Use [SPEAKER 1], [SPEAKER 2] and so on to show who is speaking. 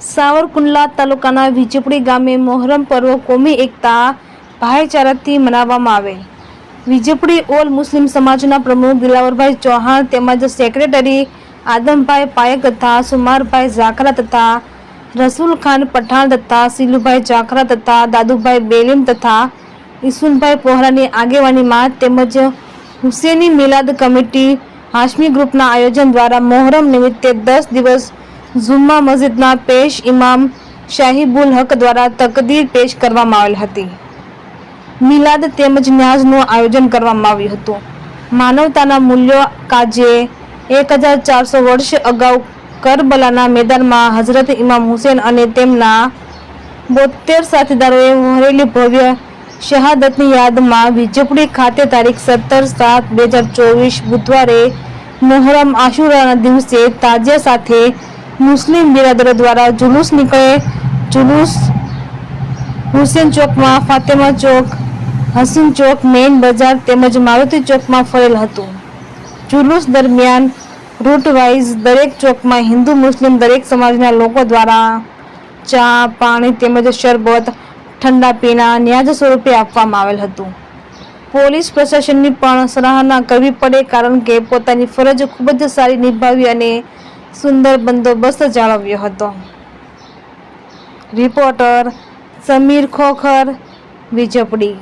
[SPEAKER 1] સાવરકુંડલા તાલુકાના વિજપડી ગામે મોહરમ પર્વ કોમી એકતા ભાઈચારાથી મનાવવામાં આવેલ વિજપડી ઓલ મુસ્લિમ સમાજના પ્રમુખ દિલાવરભાઈ ચૌહાણ તેમજ સેક્રેટરી આદમભાઈ પાયક તથા સુમારભાઈ ઝાખરા તથા રસુલ ખાન પઠાણ તથા સિલુભાઈ ઝાખરા તથા દાદુભાઈ બેલીમ તથા ઈસુનભાઈ પોહરાની આગેવાનીમાં તેમજ હુસેની મિલાદ કમિટી હાશમી ગ્રુપના આયોજન દ્વારા મોહરમ નિમિત્તે દસ દિવસ ઝુમ્મા મસ્જિદના પેશ ઇમામ શાહીબુલ હક દ્વારા તકદીર પેશ કરવામાં આવેલ હતી. મિલાદ તેમજ ન્યાઝનું આયોજન કરવામાં આવ્યું હતું. માનવતાના મૂલ્યો કાજે એક હજાર ચારસો વર્ષ અગાઉ કરબલાના મેદાનમાં હઝરત ઇમામ હુસેન અને તેમના બોતેર સાથીદારોએ વહેલી ભવ્ય શહાદતની યાદમાં વિજપડી ખાતે તારીખ સત્તર સાત બે હજાર ચોવીસ બુધવારે મોહરમ આશુરાના દિવસે તાજિયા સાથે મુસ્લિમ બિરાદરો દ્વારા જુલુસ નીકળે, જુલુસ હુસેન ચોકમાં, ફાતેમા ચોક, હસીન ચોક, મેઇન બજાર તેમજ મારુતિ ચોકમાં ફરેલ હતું. જુલુસ દરમિયાન રૂટ વાઇઝ દરેક ચોકમાં હિન્દુ મુસ્લિમ દરેક સમાજના લોકો દ્વારા ચા, પાણી તેમજ શરબત, ઠંડા પીણા ન્યાજ સ્વરૂપે આપવામાં આવેલ હતું. પોલીસ પ્રશાસનની પણ સરાહના કરવી પડે કારણ કે પોતાની ફરજ ખૂબ જ સારી નિભાવી અને સુંદર બંદોબસ્ત જાળવ્યો હતો. રિપોર્ટર સમીર ખોખર વિજપડી